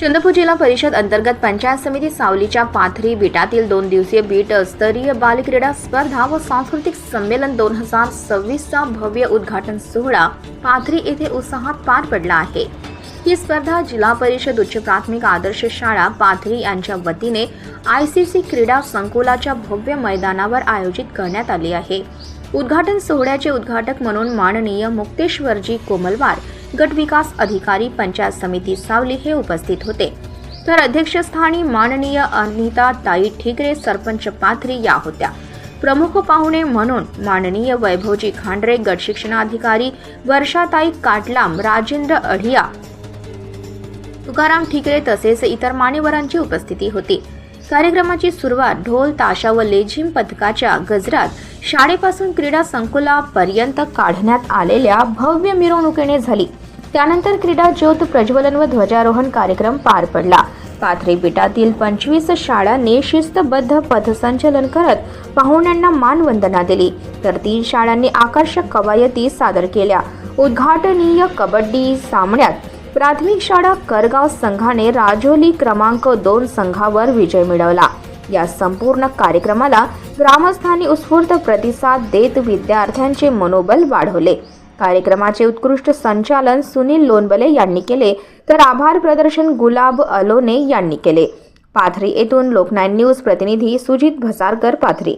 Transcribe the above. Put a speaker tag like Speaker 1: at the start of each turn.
Speaker 1: चंद्रपूर जिल्हा परिषद अंतर्गत पंचायत समिती सावलीच्या पाथरी बीटातील दोन दिवसीय बीट स्तरीय बालक्रीडा स्पर्धा व सांस्कृतिक संमेलन दोन हजार सव्वीसचा भव्य उद्घाटन सोहळा पाथरी येथे उत्साहात पार पडला आहे. ही स्पर्धा जिल्हा परिषद उच्च प्राथमिक आदर्श शाळा पाथरी यांच्या वतीने आय सी सी क्रीडा संकुलाच्या भव्य मैदानावर आयोजित करण्यात आली आहे. उद्घाटन सोहळ्याचे उद्घाटक म्हणून माननीय मुक्तेश्वरजी कोमलवार गट विकास अधिकारी पंचायत समिती सावली हे उपस्थित होते. तर अध्यक्षस्थानी माननीय अनिता ताई ठिकरे सरपंच पाथरी या होत्या. प्रमुख पाहुणे म्हणून माननीय वैभवजी खांडरे गट शिक्षणाधिकारी वर्षाताई काटलाम राजेंद्र अढिया तुकाराम ठिकरे तसेच इतर मान्यवरांची उपस्थिती होती. कार्यक्रमाची सुरुवात ढोल ताशा व लेझिम पथकाच्या गजरात शाळेपासून क्रीडा संकुलापर्यंत काढण्यात आलेल्या भव्य मिरवणुकीने झाली. त्यानंतर क्रीडा ज्योत प्रज्वलन व ध्वजारोहण कार्यक्रम पार पडला. पाथरी पिठातील पंचवीस शाळांनी शिस्तबद्ध पथसंचलन करत पाहुण्यांना मानवंदना दिली. तर तीन शाळांनी आकर्षक कवायती सादर केल्या. उद्घाटनीय कबड्डी सामन्यात प्राथमिक शाळा करगाव संघाने राजोली क्रमांक दोन संघावर विजय मिळवला. या संपूर्ण कार्यक्रमाला ग्रामस्थांनी उत्स्फूर्त प्रतिसाद देत विद्यार्थ्यांचे मनोबल वाढवले. कार्यक्रमाचे उत्कृष्ट संचालन सुनील लोणबले यांनी केले तर आभार प्रदर्शन गुलाब अलोने यांनी केले. पाथरी येथून लोकनायन न्यूज प्रतिनिधी सुजित भसारकर पाथरी.